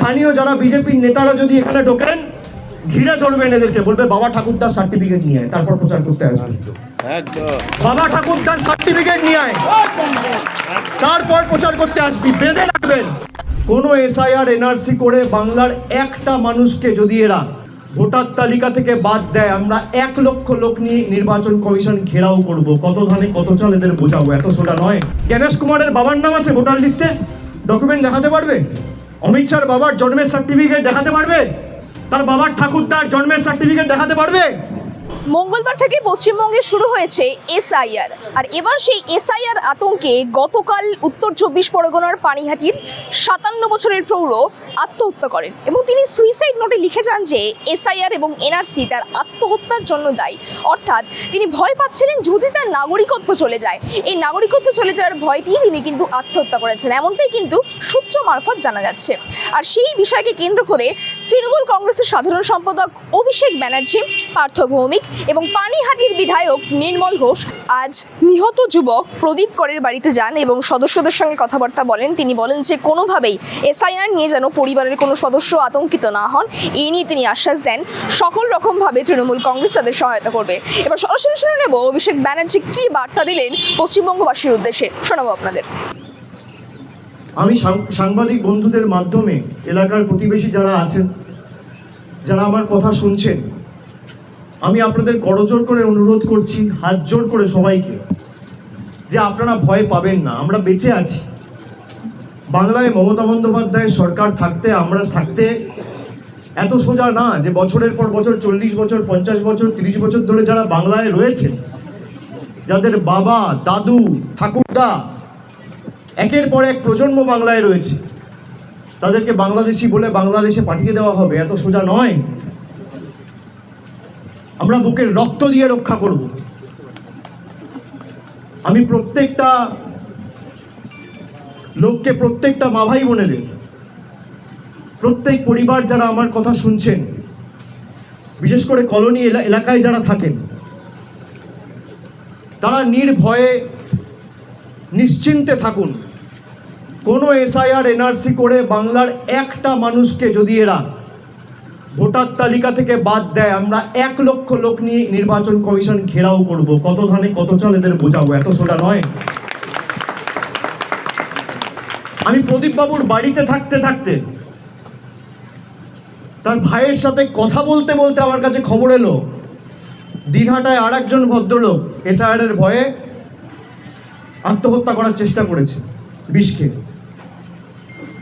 স্থানীয় যারা বিজেপির নেতারা যদি এখানে ঢোকেন ঘিরে ধরবেন এদেরকে। বলবে বাবা ঠাকুরদার সার্টিফিকেট নিয়ে আয় তারপর প্রচার করতে আসবে। বাবা ঠাকুরদার সার্টিফিকেট নিয়ে আয় তারপর প্রচার করতে আসবি বেঁধে রাখবেন। কোন এসআইআর এনআরসি করে বাংলার একটা মানুষকে যদি এরা ভোটার তালিকা থেকে বাদ দেয় আমরা এক লক্ষ লোক নিয়ে নির্বাচন কমিশন ঘেরাও করব। কত ধানে কত চাল এদের বোঝাবো এত সোজা নয়। জ্ঞানেশ কুমারের বাবার নাম আছে ভোটার লিস্টে? ডকুমেন্ট দেখাতে পারবে? অমিত শাহর বাবার জন্মের সার্টিফিকেট দেখাতে পারবে? তার বাবার ঠাকুরদার জন্মের সার্টিফিকেট দেখাতে পারবে? মঙ্গলবার থেকে পশ্চিমবঙ্গে শুরু হয়েছে এসআইআর। আর এবার সেই এসআইআর আতঙ্কে গতকাল উত্তর চব্বিশ পরগনার পানিহাটির সাতান্ন বছরের প্রৌঢ় আত্মহত্যা করেন এবং তিনি সুইসাইড নোটে লিখে যান যে এসআইআর এবং এনআরসি তার আত্মহত্যার জন্য দায়ী। অর্থাৎ তিনি ভয় পাচ্ছিলেন যদি তার নাগরিকত্ব চলে যায়। এই নাগরিকত্ব চলে যাওয়ার ভয়তেই তিনি কিন্তু আত্মহত্যা করেছেন। এমনটাই কিন্তু সূত্র মারফত জানা যাচ্ছে। আর সেই বিষয়কে কেন্দ্র করে তৃণমূল কংগ্রেসের সাধারণ সম্পাদক অভিষেক ব্যানার্জি, পার্থ ভৌমিক এবং পানিহাটির বিধায়ক নির্মল ঘোষ আজ নিহত যুবক প্রদীপ করের বাড়িতে যান এবং সদস্যদের সঙ্গে কথাবার্তা বলেন। তিনি বলেন যে কোনোভাবেই এসআইআর নিয়ে যেন পরিবারের কোনো সদস্য আতঙ্কিত না হন, এই নিয়ে তিনি আশ্বাস দেন। সকল রকমভাবে তৃণমূল কংগ্রেস তাদের সহায়তা করবে। এবার সরাসরি শুনে নেব অভিষেক ব্যানার্জি কী বার্তা দিলেন পশ্চিমবঙ্গবাসীর উদ্দেশ্যে। শোনাবো আপনাদের। আমি সাংবাদিক বন্ধুদের মাধ্যমে এলাকার প্রতিবেশী যারা আছেন যারা আমার কথা শুনছেন, আমি আপনাদের করজোর করে অনুরোধ করছি হাত জোর করে সবাইকে, যে আপনারা ভয় পাবেন না, আমরা বেঁচে আছি। বাংলায় মমতা বন্দ্যোপাধ্যায়ের সরকার থাকতে, আমরা থাকতে এত সোজা না, যে বছরের পর বছর, চল্লিশ বছর, পঞ্চাশ বছর, তিরিশ বছর ধরে যারা বাংলায় রয়েছে যাদের বাবা, দাদু, ঠাকুরদা, একের পর এক প্রজন্ম বাংলায় রয়েছে। তাদেরকে বাংলাদেশি বলে বাংলাদেশে পাঠিয়ে দেওয়া হবে, এত সোজা নয়। আমরা বুকের রক্ত দিয়ে রক্ষা করব। আমি প্রত্যেকটা লোককে প্রত্যেকটা মা ভাই বোনেদের, প্রত্যেক পরিবার যারা আমার কথা শুনছেন, বিশেষ করে কলোনি এলা- এলাকায় যারা থাকেন, তারা নির্ভয়ে, নিশ্চিন্তে থাকুন। কোনো এসআইআর এনআরসি করে বাংলার একটা মানুষকে যদি এরা ভোটার তালিকা থেকে বাদ দেয়, আমরা এক লক্ষ লোক নিয়ে নির্বাচন কমিশন ঘেরাও করব। কত ধানে কত চাল এদের বোঝাবো? এত সোজা নয়। আমি প্রদীপ বাবুর বাড়িতে থাকতে থাকতে তার ভাইয়ের সাথে কথা বলতে বলতে আমার কাছে খবর এলো। দিনহাটায় আর একজন ভদ্রলোক এসআইআর এর ভয়ে আত্মহত্যা করার চেষ্টা করেছে, বিষ খেয়ে।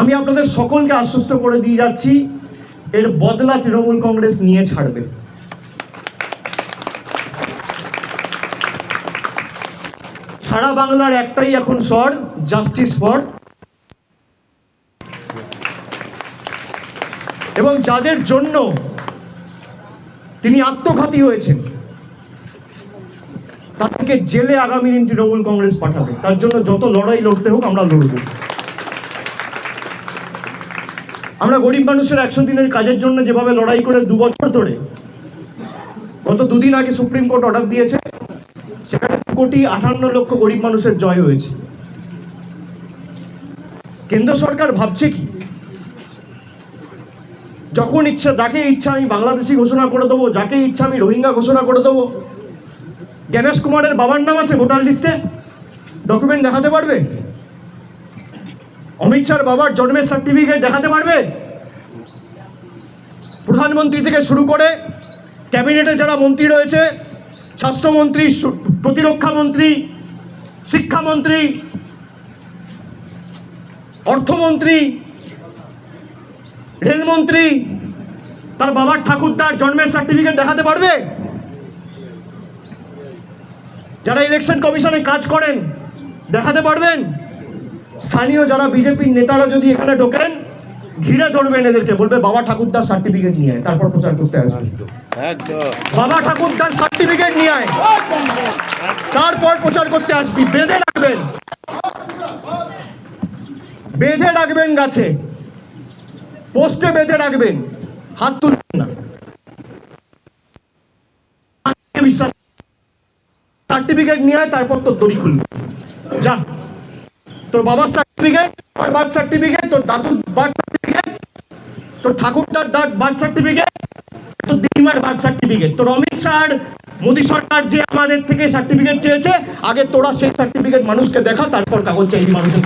আমি আপনাদের সকলকে আশ্বস্ত করে দিয়ে যাচ্ছি, এর বদলা তৃণমূল কংগ্রেস নিয়ে ছাড়বে। সারা বাংলার একটাই এখন স্বর জাস্টিস ফর এবং যাদের জন্য তিনি আত্মঘাতী হয়েছেন, তাদেরকে জেলে আগামী দিন তৃণমূল কংগ্রেস পাঠাবে। তার জন্য যত লড়াই লড়তে হোক আমরা লড়ব। আমরা গরিব মানুষের একশো দিনের কাজের জন্য যেভাবে লড়াই করে দু বছর ধরে, গত দুদিন আগে সুপ্রিম কোর্ট অর্ডার দিয়েছে, সেখানে কোটি আঠান্ন লক্ষ গরিব মানুষের জয় হয়েছে। কেন্দ্র সরকার ভাবছে কি? যখন ইচ্ছা, যাকে ইচ্ছা আমি বাংলাদেশি ঘোষণা করে দেবো, যাকে ইচ্ছা আমি রোহিঙ্গা ঘোষণা করে দেবো, জ্ঞানেশ কুমারের বাবার নাম আছে ভোটার লিস্টে? ডকুমেন্ট দেখাতে পারবে? অমিত শাহর বাবার জন্মের সার্টিফিকেট দেখাতে পারবে প্রধানমন্ত্রী থেকে শুরু করে ক্যাবিনেটে যারা মন্ত্রী রয়েছে, স্বাস্থ্যমন্ত্রী, সু- প্রতিরক্ষা মন্ত্রী, শিক্ষামন্ত্রী, অর্থমন্ত্রী, রেলমন্ত্রী, তার বাবার ঠাকুরদার জন্মের সার্টিফিকেট দেখাতে পারবে? যারা ইলেকশন কমিশনে কাজ করেন, দেখাতে পারবেন? স্থানীয় যারা বিজেপির নেতারা যদি এখানে ঢোকেন ঘিরে ধরবেন এদেরকে বলবে বাবা ঠাকুরদার সার্টিফিকেট নিয়ে তারপর প্রচার করতে আসবে। বাবা ঠাকুরদার সার্টিফিকেট নিয়ে আয় তারপর প্রচার করতে আসবি বেঁধে রাখবেন। বেঁধে রাখবেন গাছে পোস্টে বেঁধে রাখবেন হাত তুলবেন না। সার্টিফিকেট নিয়ে তারপর তোর দড়ি খুলবে। যা। তোর বাবার সার্টিফিকেট তোর বার্থ সার্টিফিকেট তোর দাদুর বার্থ সার্টিফিকেট তোর ঠাকুরদার বার্থ সার্টিফিকেট তোর দিদিমার বার্থ সার্টিফিকেট তোর অমিত শাহ মোদী সরকার যে আমাদের থেকে সার্টিফিকেট চেয়েছে, আগে তোরা সেই সার্টিফিকেট মানুষকে দেখা, তারপর কাগজ চাইবি মানুষের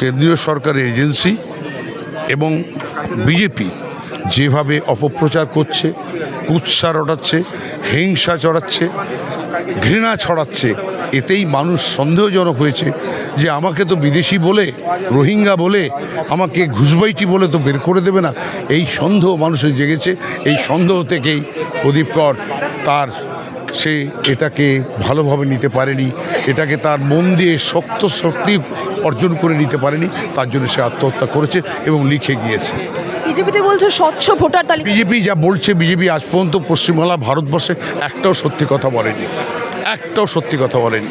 কেন্দ্রীয় সরকারের এজেন্সি এবং বিজেপি যেভাবে অপপ্রচার করছে কুৎসা রটাচ্ছে হিংসা চড়াচ্ছে, ঘৃণা ছড়াচ্ছে। এতেই মানুষ সন্দেহজনক হয়েছে যে আমাকে তো বিদেশি বলে, রোহিঙ্গা বলে, আমাকে ঘুষবাইটি বলে তো বের করে দেবে না। এই সন্দেহ মানুষের জেগেছে। এই সন্দেহ থেকেই প্রদীপ কর তার সে এটাকে ভালোভাবে নিতে পারেনি। এটাকে তার মন দিয়ে শক্ত শক্তি অর্জন করে নিতে পারেনি। তার জন্য সে আত্মহত্যা করেছে এবং লিখে গিয়েছে। বিজেপিতে বলছে স্বচ্ছ ভোটার তালিকা। বিজেপি যা বলছে বিজেপি আজ পর্যন্ত পশ্চিমবাংলা ভারতবর্ষে একটাও সত্যি কথা বলেনি। একটাও সত্যি কথা বলেনি।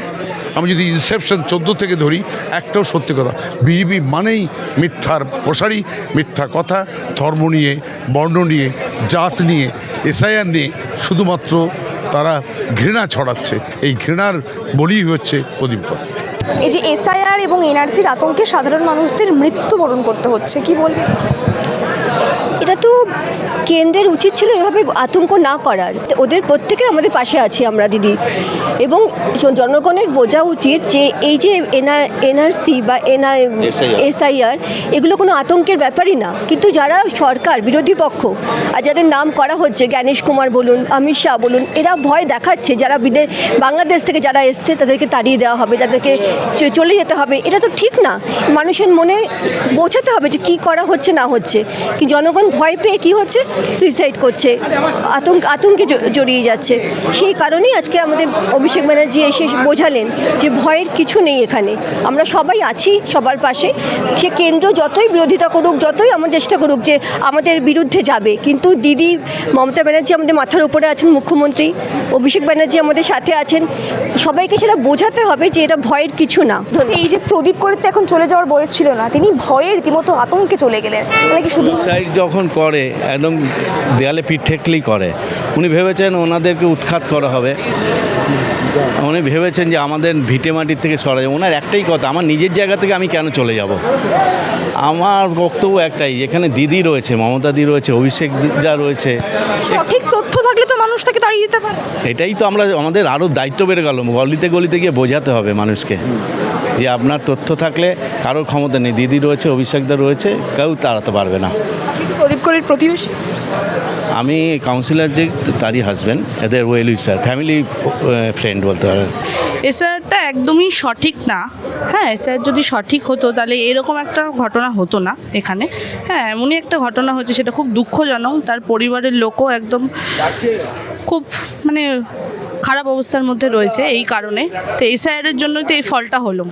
আমি যদি ইনসেপশন চোদ্দ থেকে ধরি একটাও সত্যি কথা। বিজেপি মানেই মিথ্যার প্রসারী মিথ্যা কথা ধর্ম নিয়ে বর্ণ নিয়ে জাত নিয়ে এসআইআর নিয়ে শুধুমাত্র তারা ঘৃণা ছড়াচ্ছে। এই ঘৃণার বলি হচ্ছে প্রদীপ কর এই যে এসআইআর এবং এনআরসির আতঙ্কে সাধারণ মানুষদের মৃত্যুবরণ করতে হচ্ছে কি বলবেন? এটা তো কেন্দ্রের উচিত ছিল এভাবে আতঙ্ক না করার। ওদের প্রত্যেকে আমাদের পাশে আছি আমরা দিদি। এবং জনগণের বোঝা উচিত যে এই যে এনআর এনআরসি বা এনআই এসআইআর। এগুলো কোনো আতঙ্কের ব্যাপারই না। কিন্তু যারা সরকার বিরোধী পক্ষ আর যাদের নাম করা হচ্ছে জ্ঞানেশ কুমার বলুন অমিত শাহ বলুন এরা ভয় দেখাচ্ছে যারা বিদে বাংলাদেশ থেকে যারা এসছে তাদেরকে তাড়িয়ে দেওয়া হবে তাদেরকে চলে যেতে হবে। এটা তো ঠিক না। মানুষের মনে বোঝাতে হবে যে কি করা হচ্ছে না হচ্ছে। কি জনগণ ভয় পেয়ে কি হচ্ছে? সুইসাইড করছে। আতঙ্ক আতঙ্কে জ- জড়িয়ে যাচ্ছে। সেই কারণেই আজকে আমাদের অভিষেক ব্যানার্জি এসে বোঝালেন যে ভয়ের কিছু নেই এখানে। আমরা সবাই আছি সবার পাশে। সে কেন্দ্র যতই বিরোধিতা করুক যতই আমার চেষ্টা করুক যে আমাদের বিরুদ্ধে যাবে। কিন্তু দিদি মমতা ব্যানার্জি আমাদের মাথার উপরে আছেন মুখ্যমন্ত্রী। অভিষেক ব্যানার্জি আমাদের সাথে আছেন। সবাইকে সেটা বোঝাতে হবে যে এটা ভয়ের কিছু না। এই যে প্রদীপ করে তো এখন চলে যাওয়ার বয়স ছিল না তিনি ভয়ে রীতিমতো আতঙ্কে চলে গেলেন। তাহলে কি শুধু যখন করে একদম দেয়ালে পিঠ ঠেকলেই করে। উনি ভেবেছেন ওনাদেরকে উৎখাত করা হবে। উনি ভেবেছেন যে আমাদের ভিটে মাটির থেকে সরা যাবে। ওনার একটাই কথা আমার নিজের জায়গা থেকে আমি কেন চলে যাব? আমার বক্তব্য একটাই এখানে দিদি রয়েছে মমতা দি রয়েছে অভিষেক যা রয়েছে তথ্য থাকলে তো মানুষ তাকে তাড়িয়ে দিতে পারে। এটাই তো আমরা আমাদের আরও দায়িত্ব বেড়ে গেল গলিতে গলিতে গিয়ে বোঝাতে হবে মানুষকে। যে আপনার তথ্য থাকলে কারোর ক্ষমতা নেই। দিদি রয়েছে অভিষেকদা রয়েছে কেউ তাড়াতে পারবে না। প্রদীপ করির প্রতিবেশী? আমি কাউন্সিলর যে তারই হাজব্যান্ড এদের ওয়েল স্যার ফ্যামিলি ফ্রেন্ড বলতে পারেন এসআরটা একদমই সঠিক না। হ্যাঁ এসআর যদি সঠিক হতো তাহলে এরকম একটা ঘটনা হতো না এখানে। হ্যাঁ এমনই একটা ঘটনা হচ্ছে সেটা খুব দুঃখজনক। তার পরিবারের লোকও একদম খুব মানে খারাপ অবস্থার মধ্যে রয়েছে এই কারণে। তো এসআইআরের জন্যই তো এই ফলটা হলো।